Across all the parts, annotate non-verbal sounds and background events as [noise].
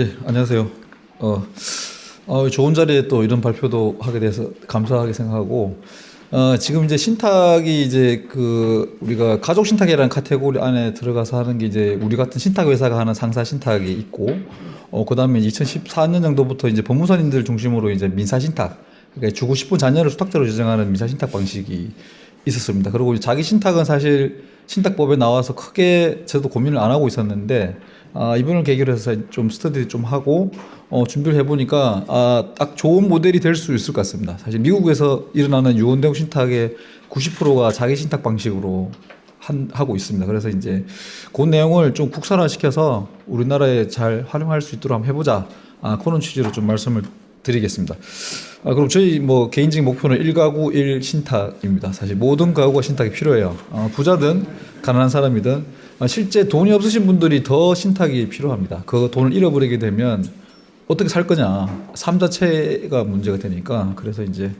네, 안녕하세요. 어, 어, 좋은 자리에 또 이런 발표도 하게 돼서 감사하게 생각하고, 어, 지금 이제 신탁이 이제 그 우리가 가족 신탁이라는 카테고리 안에 들어가서 하는 게 이제 우리 같은 신탁 회사가 하는 상사 신탁이 있고, 어, 그 다음에 2014년 정도부터 이제 법무사님들 중심으로 이제 민사 신탁, 그러니까 주고 싶은 자녀를 수탁자로 지정하는 민사 신탁 방식이 있었습니다. 그리고 자기 신탁은 사실 신탁법에 나와서 크게 저도 고민을 안 하고 있었는데 아, 이번을 계기로 해서 좀 스터디 좀 하고 어, 준비를 해보니까 아, 딱 좋은 모델이 될 수 있을 것 같습니다. 사실 미국에서 일어나는 유언대용 신탁의 90%가 자기 신탁 방식으로 한, 하고 있습니다. 그래서 이제 그 내용을 좀 국산화시켜서 우리나라에 잘 활용할 수 있도록 한번 해보자. 아, 그런 취지로 좀 말씀을 드리겠습니다. 아, 그럼 저희 뭐 개인적인 목표는 1가구 1 신탁입니다. 사실 모든 가구가 신탁이 필요해요. 어, 부자든 가난한 사람이든 아, 실제 돈이 없으신 분들이 더 신탁이 필요합니다. 그 돈을 잃어버리게 되면 어떻게 살 거냐. 삶 자체가 문제가 되니까. 그래서 이제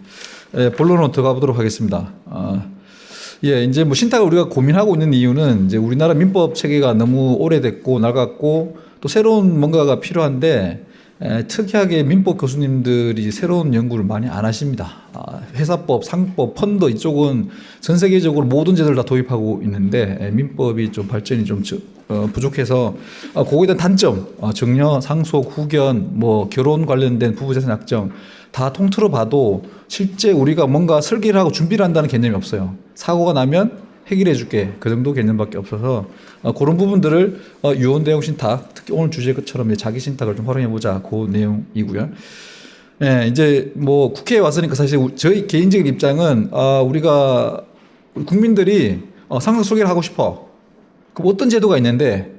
예, 본론으로 들어가 보도록 하겠습니다. 아, 예, 이제 뭐 신탁을 우리가 고민하고 있는 이유는 이제 우리나라 민법 체계가 너무 오래됐고 낡았고 또 새로운 뭔가가 필요한데 에, 특이하게 민법 교수님들이 새로운 연구를 많이 안 하십니다. 아, 회사법, 상법, 펀드 이쪽은 전 세계적으로 모든 제도를 다 도입하고 있는데 에, 민법이 좀 발전이 좀 저- 어, 부족해서 아, 그거에 대한 단점, 어, 정려, 상속, 후견, 뭐 결혼 관련된 부부재산 약정 다 통틀어 봐도 실제 우리가 뭔가 설계를 하고 준비를 한다는 개념이 없어요. 사고가 나면 해결해 줄게 그 정도 개념밖에 없어서 어, 그런 부분들을 어, 유언 대용 신탁 특히 오늘 주제 것처럼 자기 신탁을 좀 활용해 보자 그 내용이고요. 예, 이제 뭐 국회에 왔으니까 사실 우- 저희 개인적인 입장은 아, 우리가 우리 국민들이 어, 상속 소개를 하고 싶어. 그럼 어떤 제도가 있는데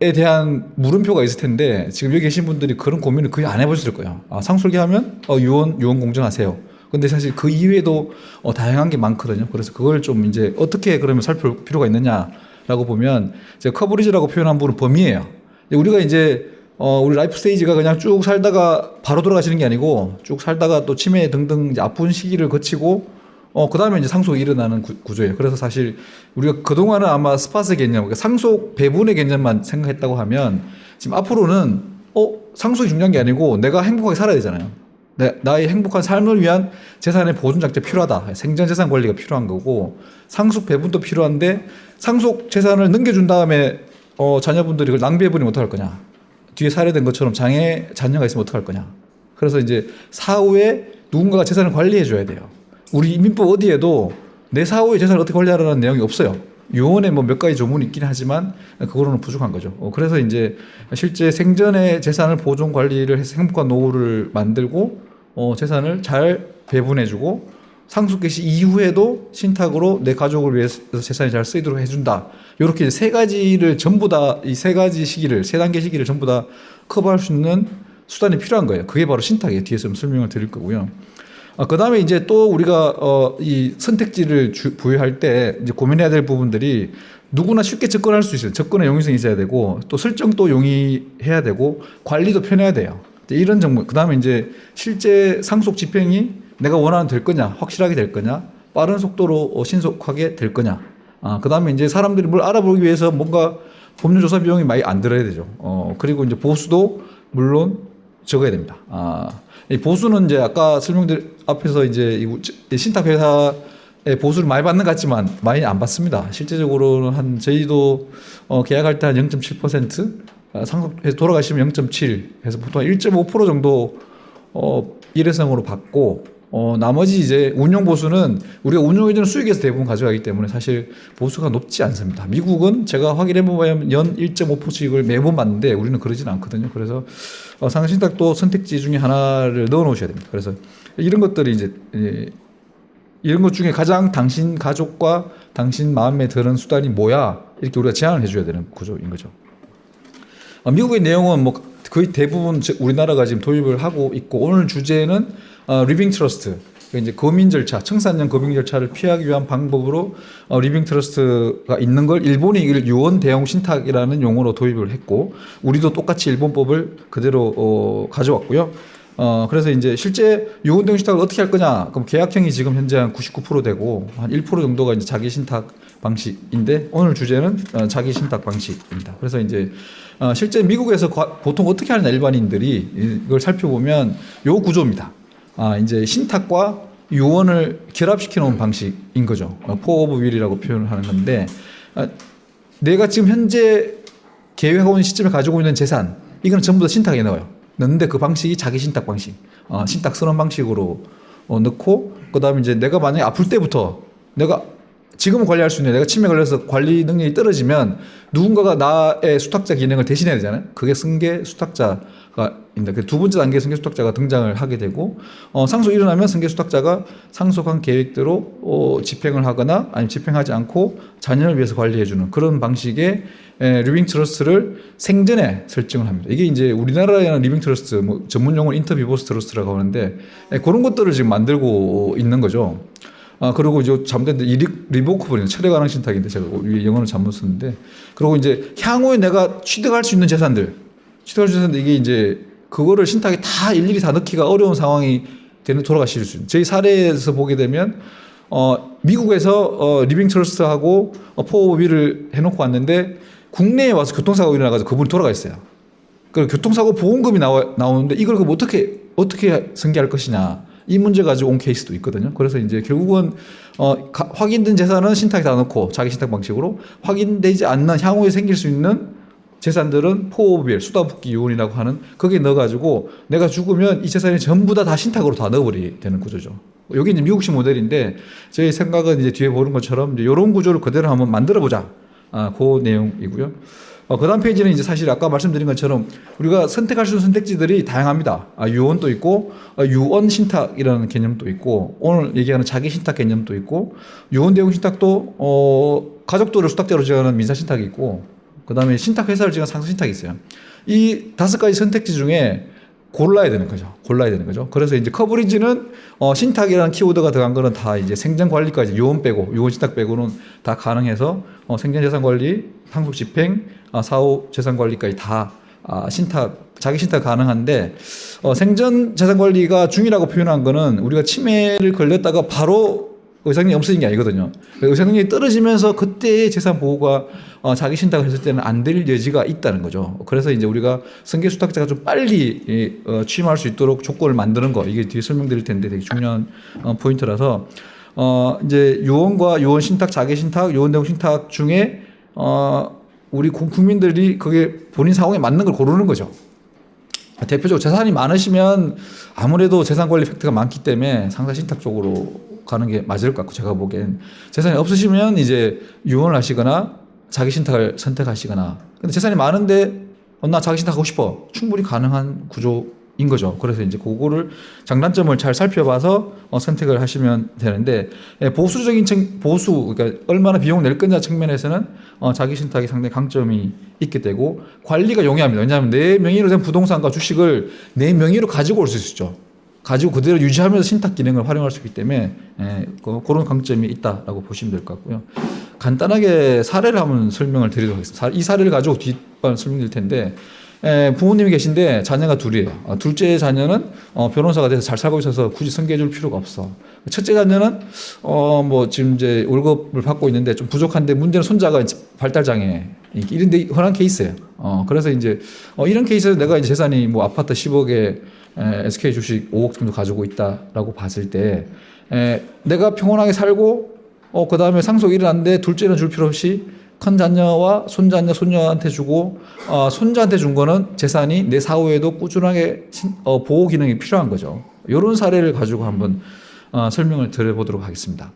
에 대한 물음표가 있을 텐데 지금 여기 계신 분들이 그런 고민을 거의 안 해보셨을 거예요. 아, 상속기하면 어, 유언 유언 공정하세요. 근데 사실 그 이외에도 어, 다양한 게 많거든요. 그래서 그걸 좀 이제 어떻게 그러면 살필 필요가 있느냐라고 보면 이제 커버리지라고 표현한 부분은 범위예요. 우리가 이제 어, 우리 라이프 스테이지가 그냥 쭉 살다가 바로 돌아가시는 게 아니고 쭉 살다가 또 치매 등등 이제 아픈 시기를 거치고 어, 그 다음에 이제 상속이 일어나는 구, 조예요 그래서 사실 우리가 그동안은 아마 스파스 개념, 그러니까 상속 배분의 개념만 생각했다고 하면 지금 앞으로는 어, 상속이 중요한 게 아니고 내가 행복하게 살아야 되잖아요. 내, 나의 행복한 삶을 위한 재산의 보존 장치가 필요하다. 생전 재산 관리가 필요한 거고 상속 배분도 필요한데 상속 재산을 넘겨준 다음에 어, 자녀분들이 그걸 낭비해버리면 어떡할 거냐. 뒤에 사례된 것처럼 장애 자녀가 있으면 어떡할 거냐. 그래서 이제 사후에 누군가가 재산을 관리해 줘야 돼요. 우리 민법 어디에도 내 사후의 재산을 어떻게 관리하라는 내용이 없어요. 유언에 뭐 몇 가지 조문이 있긴 하지만 그거로는 부족한 거죠. 어, 그래서 이제 실제 생전의 재산을 보존 관리를 해서 행복한 노후를 만들고 어, 재산을 잘 배분해주고 상속 개시 이후에도 신탁으로 내 가족을 위해서 재산이 잘 쓰이도록 해준다. 이렇게 세 가지를 전부 다 이 세 가지 시기를 세 단계 시기를 전부 다 커버할 수 있는 수단이 필요한 거예요. 그게 바로 신탁이에요. 뒤에서 좀 설명을 드릴 거고요. 아, 그 다음에 이제 또 우리가, 어, 이 선택지를 주, 부여할 때 이제 고민해야 될 부분들이 누구나 쉽게 접근할 수 있어요. 접근의 용이성이 있어야 되고 또 설정도 용이해야 되고 관리도 편해야 돼요. 이런 정보. 그 다음에 이제 실제 상속 집행이 내가 원하는 될 거냐, 확실하게 될 거냐, 빠른 속도로 어, 신속하게 될 거냐. 아, 그 다음에 이제 사람들이 뭘 알아보기 위해서 뭔가 법률조사 비용이 많이 안 들어야 되죠. 어, 그리고 이제 보수도 물론 적어야 됩니다. 아, 이 보수는 이제 아까 설명드린 앞에서 이제 이 신탁 회사의 보수를 많이 받는 것 같지만 많이 안 받습니다. 실제적으로는 한 저희도 어, 계약할 때 한 0.7% 아, 상속해서 돌아가시면 0.7 해서 보통 1.5% 정도 어, 일회성으로 받고 어, 나머지 이제 운용 보수는 우리가 운용해주는 수익에서 대부분 가져가기 때문에 사실 보수가 높지 않습니다. 미국은 제가 확인해 보면 연 1.5%씩을 매번 받는데 우리는 그러진 않거든요. 그래서 어, 상신탁도 선택지 중에 하나를 넣어 놓으셔야 됩니다. 그래서 이런 것들이 이제 예, 이런 것 중에 가장 당신 가족과 당신 마음에 드는 수단이 뭐야 이렇게 우리가 제안을 해줘야 되는 구조인 거죠. 어, 미국의 내용은 뭐 거의 대부분 저- 우리나라가 지금 도입을 하고 있고 오늘 주제는 어, 리빙 트러스트 그러니까 이제 거민 절차 청산년 거민 절차를 피하기 위한 방법으로 어, 리빙 트러스트가 있는 걸 일본이 이걸 유언 대용 신탁이라는 용어로 도입을 했고 우리도 똑같이 일본법을 그대로 어, 가져왔고요. 어 그래서 이제 실제 유언 대용 신탁을 어떻게 할 거냐? 그럼 계약형이 지금 현재 한 99% 되고 한 1% 정도가 이제 자기 신탁 방식인데 오늘 주제는 어, 자기 신탁 방식입니다. 그래서 이제 어, 실제 미국에서 과- 보통 어떻게 하는 일반인들이 이걸 살펴보면 요 구조입니다. 아, 이제 신탁과 유언을 결합시켜 놓은 방식인 거죠. 포 오브 윌이라고 표현을 하는 건데 아, 내가 지금 현재 계획하고 있는 시점에 가지고 있는 재산 이거는 전부 다 신탁에 넣어요. 넣는데 그 방식이 자기 신탁 방식, 어, 신탁 선언 방식으로 어, 넣고 그다음에 이제 내가 만약에 아플 때부터 내가 지금은 관리할 수 있는 내가 치매 걸려서 관리 능력이 떨어지면 누군가가 나의 수탁자 기능을 대신해야 되잖아요. 그게 승계 수탁자가 있는데 그두 번째 단계 승계 수탁자가 등장을 하게 되고 어, 상속 일어나면 승계 수탁자가 상속한 계획대로 어, 집행을 하거나 아니면 집행하지 않고 자녀를 위해서 관리해주는 그런 방식의 에, 리빙 트러스트를 생전에 설정을 합니다. 이게 이제 우리나라에는 리빙 트러스트 뭐 전문 용어는 인터비보스 트러스트라고 하는데 에, 그런 것들을 지금 만들고 있는 거죠. 아, 그리고 이제 잠든 이 리- 리보커블이 철회 가능 신탁인데 제가 위에 영어는 잘못 썼는데. 그리고 이제 향후에 내가 취득할 수 있는 재산들. 취득할 수 있는 재산들 이게 이제 그거를 신탁에 다 일일이 다 넣기가 어려운 상황이 되는 돌아가실 수 있는 저희 사례에서 보게 되면 어, 미국에서 어, 리빙 트러스트하고 어, 포위를 해놓고 왔는데 국내에 와서 교통사고가 일어나가지고 그분이 돌아가 있어요. 그 교통사고 보험금이 나와, 나오는데 이걸 그럼 어떻게 어떻게 승계할 것이냐 이 문제 가지고 온 케이스도 있거든요. 그래서 이제 결국은 어, 가- 확인된 재산은 신탁에 다 넣고 자기 신탁 방식으로 확인되지 않는 향후에 생길 수 있는 재산들은 포오비엘 수다붓기 유언이라고 하는 거기에 넣어가지고 내가 죽으면 이 재산이 전부 다 다 신탁으로 다 넣어버리게 되는 구조죠. 여기 이제 미국식 모델인데 저희 생각은 이제 뒤에 보는 것처럼 이제 이런 구조를 그대로 한번 만들어 보자. 아, 그 내용이고요. 어, 그 다음 페이지는 이제 사실 아까 말씀드린 것처럼 우리가 선택할 수 있는 선택지들이 다양합니다. 아, 유언도 있고, 아, 유언 신탁이라는 개념도 있고, 오늘 얘기하는 자기 신탁 개념도 있고, 유언 대용 신탁도, 어, 가족들을 수탁자로 지정하는 민사 신탁이 있고, 그 다음에 신탁 회사를 지정한 상속 신탁이 있어요. 이 다섯 가지 선택지 중에 골라야 되는 거죠. 골라야 되는 거죠. 그래서 이제 커버리지는 어, 신탁이라는 키워드가 들어간 거는 다 이제 생전 관리까지 요원 빼고 요원 신탁 빼고는 다 가능해서 어, 생전 재산 관리, 상속 집행, 아, 사후 재산 관리까지 다 아, 신탁 자기 신탁 가능한데 어, 생전 재산 관리가 중이라고 표현한 거는 우리가 치매를 걸렸다가 바로 의사 능력이 없어진 게 아니거든요. 의사 능력이 떨어지면서 그때의 재산 보호가 어, 자기 신탁을 했을 때는 안 될 여지가 있다는 거죠. 그래서 이제 우리가 승계 수탁자가 좀 빨리 이, 어, 취임할 수 있도록 조건을 만드는 거 이게 뒤에 설명드릴 텐데 되게 중요한 어, 포인트라서 어, 이제 요원과 요원 신탁, 자기 신탁, 요원 대용 신탁 중에 어, 우리 국- 국민들이 그게 본인 상황에 맞는 걸 고르는 거죠. 대표적으로 재산이 많으시면 아무래도 재산 관리 팩트가 많기 때문에 상사 신탁 쪽으로 가는 게 맞을 것 같고 제가 보기엔 재산이 없으시면 이제 유언을 하시거나 자기 신탁을 선택하시거나 근데 재산이 많은데 어, 나 자기 신탁하고 싶어 충분히 가능한 구조인 거죠 그래서 이제 그거를 장단점을 잘 살펴봐서 어, 선택을 하시면 되는데 예, 보수적인 측 보수 그러니까 얼마나 비용 낼 거냐 측면에서는 어, 자기 신탁이 상당히 강점이 있게 되고 관리가 용이합니다. 왜냐하면 내 명의로 된 부동산과 주식을 내 명의로 가지고 올 수 있죠. 가지고 그대로 유지하면서 신탁 기능을 활용할 수 있기 때문에 예, 그, 그런 강점이 있다라고 보시면 될 것 같고요. 간단하게 사례를 한번 설명을 드리도록 하겠습니다. 사- 이 사례를 가지고 뒷반 설명드릴 텐데 예, 부모님이 계신데 자녀가 둘이에요. 어, 둘째 자녀는 어, 변호사가 돼서 잘 살고 있어서 굳이 승계해줄 필요가 없어. 첫째 자녀는 어, 뭐 지금 이제 월급을 받고 있는데 좀 부족한데 문제는 손자가 발달 장애 이런 데 흔한 케이스예요. 어, 그래서 이제 어, 이런 케이스에서 내가 이제 재산이 뭐 아파트 10억에 에, SK 주식 5억 정도 가지고 있다라고 봤을 때 에, 내가 평온하게 살고 어, 그 다음에 상속이 일어났는데 둘째는 줄 필요 없이 큰 자녀와 손자녀, 손녀한테 주고, 어, 손자한테 준 거는 재산이 내 사후에도 꾸준하게 신- 어, 보호 기능이 필요한 거죠. 이런 사례를 가지고 한번 어, 설명을 드려보도록 하겠습니다.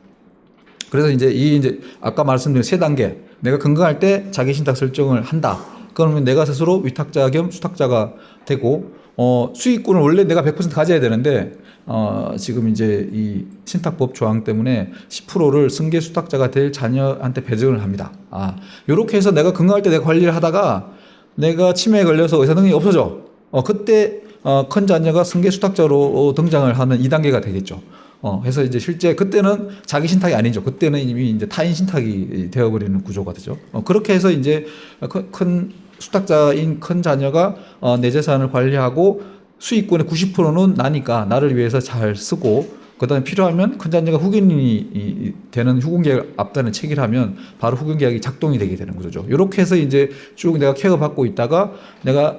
그래서 이제 이 이제 아까 말씀드린 세 단계 내가 건강할 때 자기 신탁 설정을 한다. 그러면 내가 스스로 위탁자 겸 수탁자가 되고 어 수익권을 원래 내가 100% 가져야 되는데 어 지금 이제 이 신탁법 조항 때문에 10%를 승계 수탁자가 될 자녀한테 배정을 합니다. 아 요렇게 해서 내가 건강할 때 내가 관리를 하다가 내가 치매에 걸려서 의사 능력이 없어져. 어 그때 어, 큰 자녀가 승계 수탁자로 어, 등장을 하는 2단계가 되겠죠. 어, 그래서 이제 실제 그때는 자기 신탁이 아니죠. 그때는 이미 이제 타인 신탁이 되어버리는 구조가 되죠. 어, 그렇게 해서 이제 큰, 큰 수탁자인 큰 자녀가 어, 내 재산을 관리하고 수익권의 90%는 나니까 나를 위해서 잘 쓰고 그다음에 필요하면 큰 잔여가 후견인이 되는 후견계약 앞단에 체결하면 바로 후견계약이 작동이 되게 되는 거죠. 이렇게 해서 이제 쭉 내가 케어 받고 있다가 내가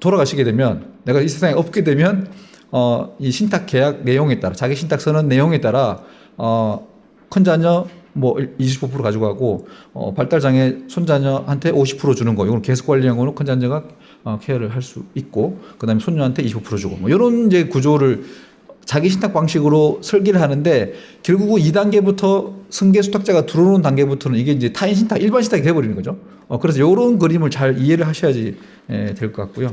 돌아가시게 되면 내가 이 세상에 없게 되면 어, 이 신탁 계약 내용에 따라 자기 신탁 선언 내용에 따라 어, 큰 자녀 뭐 25% 가지고 가고 어, 발달 장애 손자녀한테 50% 주는 거 이건 계속 관리한 거는 큰 자녀가 어, 케어를 할 수 있고 그다음에 손녀한테 25% 주고 뭐 이런 이제 구조를 자기 신탁 방식으로 설계를 하는데 결국은 2단계부터 승계 수탁자가 들어오는 단계부터는 이게 이제 타인 신탁 일반 신탁이 돼버리는 거죠. 어, 그래서 이런 그림을 잘 이해를 하셔야지 예, 될것 같고요.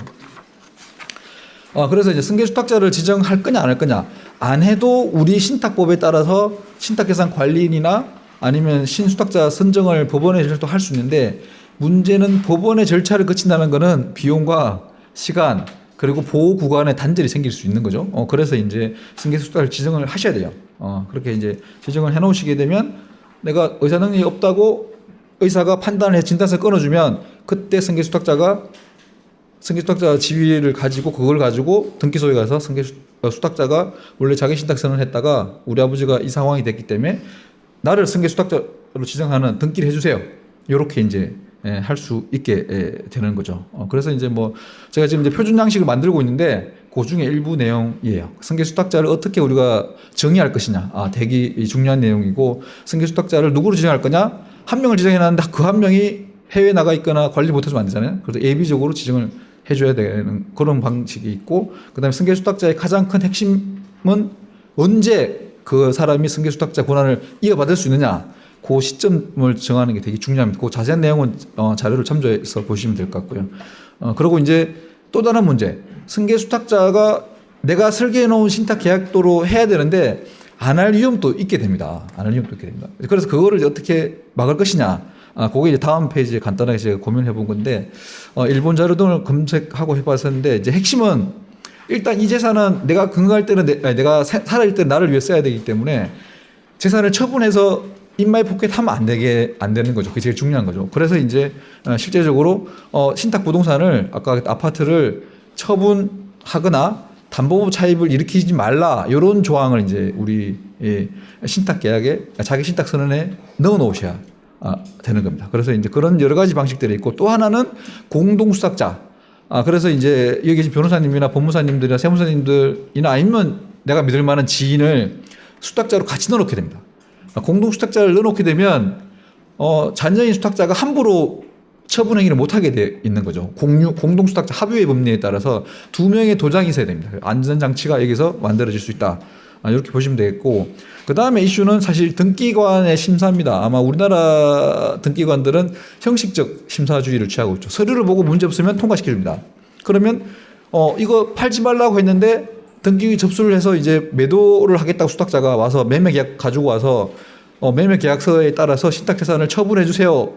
어, 그래서 이제 승계 수탁자를 지정할 거냐 안 할 거냐 안 해도 우리 신탁법에 따라서 신탁 계산 관리인이나 아니면 신수탁자 선정을 법원의 절차도 할 수 있는데 문제는 법원의 절차를 거친다는 거는 비용과 시간 그리고 보호 구간에 단절이 생길 수 있는 거죠. 어, 그래서 이제 승계 수탁을 지정을 하셔야 돼요. 어, 그렇게 이제 지정을 해 놓으시게 되면 내가 의사 능력이 없다고 의사가 판단을 해 진단서 끊어주면 그때 승계 수탁자가 승계 수탁자 지위를 가지고 그걸 가지고 등기소에 가서 승계 수- 어, 원래 자기 신탁선을 했다가 우리 아버지가 이 상황이 됐기 때문에 나를 승계 수탁자로 지정하는 등기를 해주세요. 이렇게 이제 예, 할수 있게 예, 되는 거죠. 어, 그래서 이제 뭐 제가 지금 이제 표준 양식을 만들고 있는데 그 중에 일부 내용이에요. 승계 수탁자를 어떻게 우리가 정의할 것이냐. 아, 되게 이 중요한 내용이고 승계 수탁자를 누구로 지정할 거냐? 한 명을 지정해놨는데 그 한 명이 해외 나가 있거나 관리 못해서면 안 되잖아요. 그래서 예비적으로 지정을 해줘야 되는 그런 방식이 있고 그다음에 승계 수탁자의 가장 큰 핵심은 언제 그 사람이 승계 수탁자 권한을 이어받을 수 있느냐 그 시점을 정하는 게 되게 중요합니다. 그 자세한 내용은 어, 자료를 참조해서 보시면 될 것 같고요. 어, 그리고 이제 또 다른 문제 승계 수탁자가 내가 설계해 놓은 신탁 계약도로 해야 되는데 안 할 위험도 있게 됩니다. 안 할 위험도 있게 됩니다. 그래서 그거를 어떻게 막을 것이냐. 아, 그게 이제 다음 페이지에 간단하게 제가 고민해 본 건데, 어, 일본 자료 등을 검색하고 해봤었는데, 이제 핵심은 일단 이 재산은 내가 근거할 때는 내, 사- 살아있을 때 나를 위해 써야 되기 때문에 재산을 처분해서 인마이 포켓 하면 안 되게 안 되는 거죠. 그게 제일 중요한 거죠. 그래서 이제 어, 실제적으로 어, 신탁 부동산을 아까 아파트를 처분하거나 담보부 차입을 일으키지 말라 이런 조항을 이제 우리 예, 신탁 계약에 자기 신탁 선언에 넣어 놓으셔야 아, 되는 겁니다. 그래서 이제 그런 여러 가지 방식들이 있고 또 하나는 공동 수탁자. 아 그래서 이제 여기 계신 변호사님이나 법무사님들이나 세무사님들이나 아니면 내가 믿을 만한 지인을 수탁자로 같이 넣어놓게 됩니다. 아, 공동 수탁자를 넣어놓게 되면 어, 잔여인 수탁자가 함부로 처분 행위를 못하게 돼 있는 거죠. 공유, 공동 수탁자 합의의 법리에 따라서 두 명의 도장이 있어야 됩니다. 안전장치가 여기서 만들어질 수 있다. 아, 이렇게 보시면 되겠고 그 다음에 이슈는 사실 등기관의 심사입니다. 아마 우리나라 등기관들은 형식적 심사주의를 취하고 있죠. 서류를 보고 문제 없으면 통과시켜 줍니다. 그러면 어 이거 팔지 말라고 했는데 등기 접수를 해서 이제 매도를 하겠다고 수탁자가 와서 매매 계약 가지고 와서 어 매매 계약서에 따라서 신탁 재산을 처분해 주세요.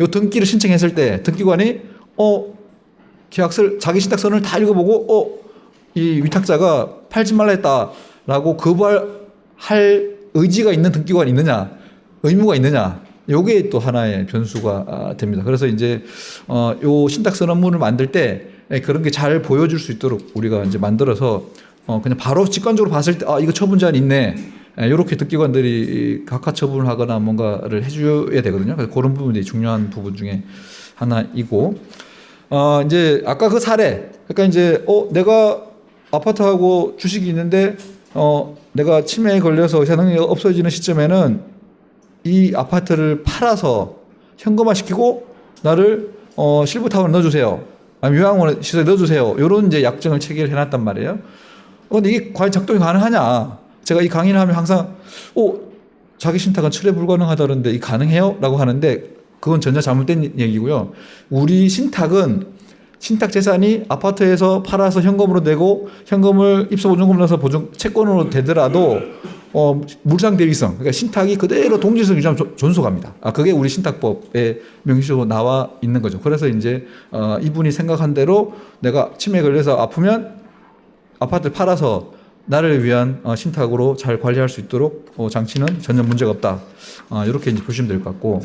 요 등기를 신청했을 때 등기관이 어 계약서를 자기 신탁서를 다 읽어보고 어 이 위탁자가 팔지 말라 했다 라고 거부할 의지가 있는 등기관이 있느냐 의무가 있느냐 요게 또 하나의 변수가 아, 됩니다. 그래서 이제 어 요 신탁 선언문을 만들 때 예, 그런 게 잘 보여줄 수 있도록 우리가 이제 만들어서 어 그냥 바로 직관적으로 봤을 때 아 이거 처분 제한 있네. 이렇게 등기관들이 각하 처분을 하거나 뭔가를 해줘야 되거든요. 그래서 그런 부분이 중요한 부분 중에 하나이고, 어, 이제 아까 그 사례, 그러니까 이제, 어, 내가 아파트하고 주식이 있는데, 어, 내가 치매에 걸려서 의사 능력이 없어지는 시점에는 이 아파트를 팔아서 현금화 시키고 나를 어, 실버타운에 넣어주세요. 아니면 요양원 시설에 넣어주세요. 요런 이제 약정을 체결해 놨단 말이에요. 어, 근데 이게 과연 작동이 가능하냐? 제가 이 강의를 하면 항상, 어, 자기 신탁은 철회 불가능하다는데 이 가능해요? 라고 하는데 그건 전혀 잘못된 얘기고요. 우리 신탁은 신탁 재산이 아파트에서 팔아서 현금으로 내고 현금을 입소보증금 넣어서 보증 채권으로 되더라도 어, 물상 대위성 그러니까 신탁이 그대로 동질성 유지하면 존- 존속합니다. 아 그게 우리 신탁법에 명시적으로 나와 있는 거죠. 그래서 이제 어, 이분이 생각한 대로 내가 치매에 걸려서 아프면 아파트를 팔아서 나를 위한 어, 신탁으로 잘 관리할 수 있도록 어, 장치는 전혀 문제가 없다. 어, 이렇게 이제 보시면 될 것 같고.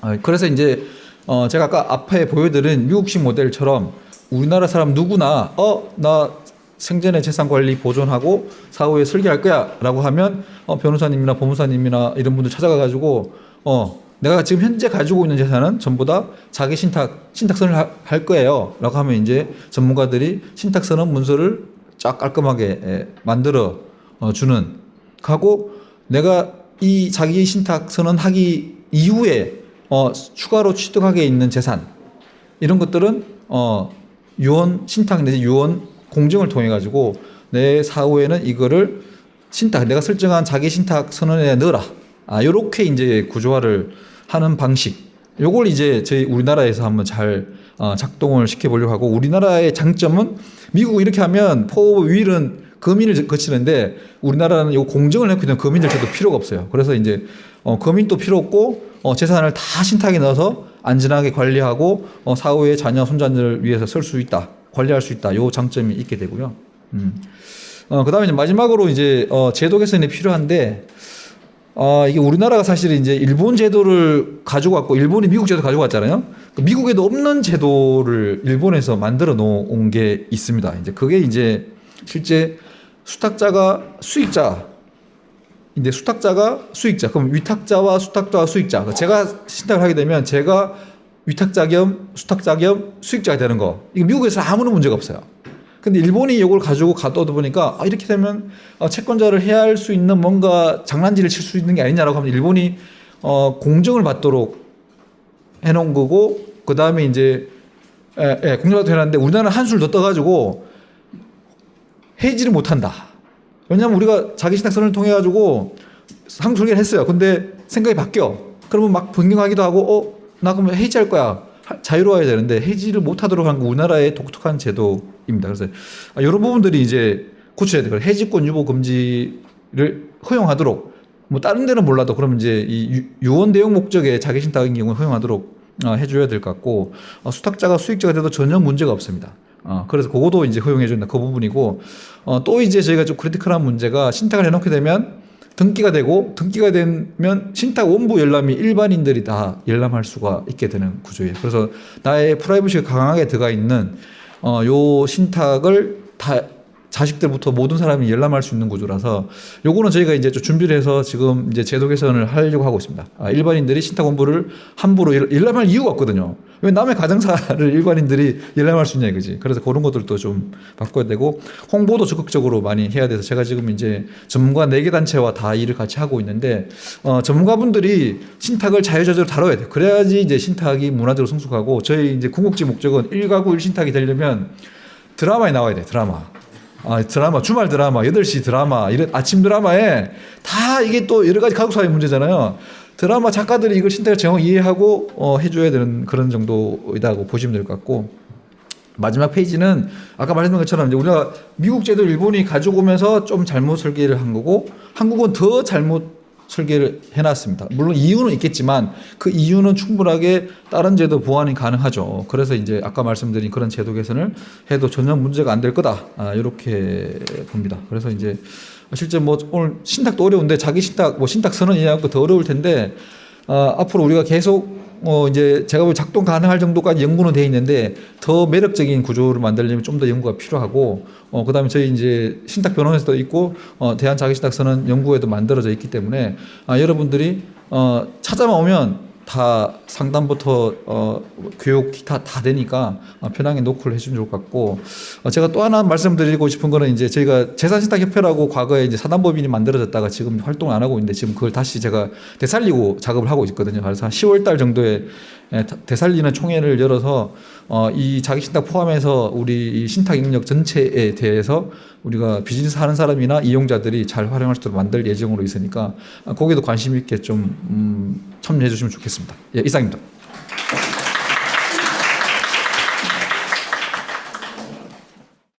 어, 그래서 이제 어, 제가 아까 앞에 보여드린 미국식 모델처럼 우리나라 사람 누구나 어 나 생전의 재산 관리 보존하고 사후에 설계할 거야라고 하면 어, 변호사님이나 법무사님이나 이런 분들 찾아가 가지고 어 내가 지금 현재 가지고 있는 재산은 전부 다 자기 신탁 신탁선을 하- 할 거예요라고 하면 이제 전문가들이 신탁선언 문서를 쫙 깔끔하게 에, 만들어 어, 주는. 하고 내가 이 자기 신탁 선언하기 이후에 어, 추가로 취득하게 있는 재산 이런 것들은 어, 유언 신탁 내지 유언 공증을 통해 가지고 내 사후에는 이거를 신탁 내가 설정한 자기 신탁 선언에 넣어라. 아 요렇게 이제 구조화를 하는 방식. 요걸 이제 저희 우리나라에서 한번 잘 어, 작동을 시켜 보려고 하고 우리나라의 장점은 미국 이렇게 하면 포 위일은 거민을 거치는데 우리나라는 요 공정을 해놓고 있는 거민들 제도 필요가 없어요. 그래서 이제 어, 거민도 필요 없고 어, 재산을 다 신탁에 넣어서 안전하게 관리하고 어, 사후에 자녀 손자들을 위해서 쓸 수 있다, 관리할 수 있다. 요 장점이 있게 되고요. 음. 어, 그다음에 이제 마지막으로 이제 어, 제도 개선이 필요한데 어, 이게 우리나라가 사실 이제 일본 제도를 가지고 왔고 일본이 미국 제도 가지고 왔잖아요. 그 미국에도 없는 제도를 일본에서 만들어 놓은 게 있습니다. 이제 그게 이제 실제 수탁자가 수익자 인데 수탁자가 수익자 그럼 위탁자와 수탁자와 수익자 그러니까 제가 신탁을 하게 되면 제가 위탁자 겸 수탁자 겸 수익자가 되는 거 이거 미국에서 아무런 문제가 없어요. 근데 일본이 이걸 가지고 가둬다 보니까 아, 이렇게 되면 어, 채권자를 해야 할수 있는 뭔가 장난질을 칠 수 있는 게 아니냐라고 하면 일본이 어, 공정을 받도록 해놓은 거고 그 다음에 이제 예, 예, 공정받도록 해놨는데 우리나라는 한술 더 떠가지고 해지를 못한다. 왜냐하면 우리가 자기 신탁선을 통해 가지고 상설계를 했어요. 근데 생각이 바뀌어. 그러면 막 변경하기도 하고, 어, 나 그러면 해지할 거야. 하- 자유로워야 되는데 해지를 못하도록 한거 우리나라의 독특한 제도입니다. 그래서 아, 이런 부분들이 이제 고쳐야 돼요. 해지권 유보 금지를 허용하도록 뭐 다른 데는 몰라도 그러면 이제 이 유- 유언 대용 목적의 자기 신탁인 경우에 허용하도록 어, 해줘야 될 것 같고 어, 수탁자가 수익자가 돼도 전혀 문제가 없습니다. 어, 그래서 그것도 이제 허용해 준다 그 부분이고 어, 또 이제 저희가 좀 크리티컬한 문제가 신탁을 해놓게 되면 등기가 되고 등기가 되면 신탁 원부 열람이 일반인들이 다 열람할 수가 있게 되는 구조예요. 그래서 나의 프라이버시가 강하게 들어가 있는 어, 요 신탁을 다 자식들부터 모든 사람이 열람할 수 있는 구조라서 요거는 저희가 이제 좀 준비를 해서 지금 이제 제도 개선을 하려고 하고 있습니다. 아, 일반인들이 신탁 원부를 함부로 열- 열람할 이유가 없거든요. 왜 남의 가정사를 [laughs] 일반인들이 열람할 수 있냐 이거지. 그래서 그런 것들도 좀 바꿔야 되고 홍보도 적극적으로 많이 해야 돼서 제가 지금 이제 전문가 네 개 단체와 다 일을 같이 하고 있는데 어, 전문가분들이 신탁을 자유자재로 다뤄야 돼. 그래야지 이제 신탁이 문화적으로 성숙하고 저희 이제 궁극지 목적은 일가구 일신탁이 되려면 드라마에 나와야 돼. 드라마. 아, 드라마, 주말 드라마, 8시 드라마, 이런 아침 드라마에 다 이게 또 여러 가지 가족사회 문제잖아요. 드라마 작가들이 이걸 신탁을 정확히 이해하고 어, 해줘야 되는 그런 정도이다고 보시면 될 것 같고. 마지막 페이지는 아까 말했던 것처럼 이제 우리가 미국 제도 일본이 가지고 오면서 좀 잘못 설계를 한 거고 한국은 더 잘못 설계를 해놨습니다. 물론 이유는 있겠지만 그 이유는 충분하게 다른 제도 보완이 가능하죠. 그래서 이제 아까 말씀드린 그런 제도 개선을 해도 전혀 문제가 안 될 거다. 아, 이렇게 봅니다. 그래서 이제 실제 뭐 오늘 신탁도 어려운데 자기 신탁 뭐 신탁 선언이냐고 더 어려울 텐데 어, 앞으로 우리가 계속 어 이제 제가 볼 작동 가능할 정도까지 연구는 돼 있는데 더 매력적인 구조를 만들려면 좀 더 연구가 필요하고 어 그다음에 저희 이제 신탁 변호사도 있고 어 대한 자기 신탁서는 연구에도 만들어져 있기 때문에 아 여러분들이 어 찾아만 오면 다 상담부터 어 교육 기타 다 되니까 어, 편하게 노크를 해주면 좋을 것 같고 어, 제가 또 하나 말씀드리고 싶은 거는 이제 저희가 재산신탁 협회라고 과거에 이제 사단법인이 만들어졌다가 지금 활동을 안 하고 있는데 지금 그걸 다시 제가 되살리고 작업을 하고 있거든요. 그래서 한 10월 달 정도에 에, 다- 되살리는 총회를 열어서 어, 이 자기 신탁 포함해서 우리 이 신탁 영역 전체에 대해서 우리가 비즈니스 하는 사람이나 이용자들이 잘 활용할 수 있도록 만들 예정으로 있으니까 아, 거기도 관심 있게 좀 음, 참여해 주시면 좋겠습니다. 예, 이상입니다.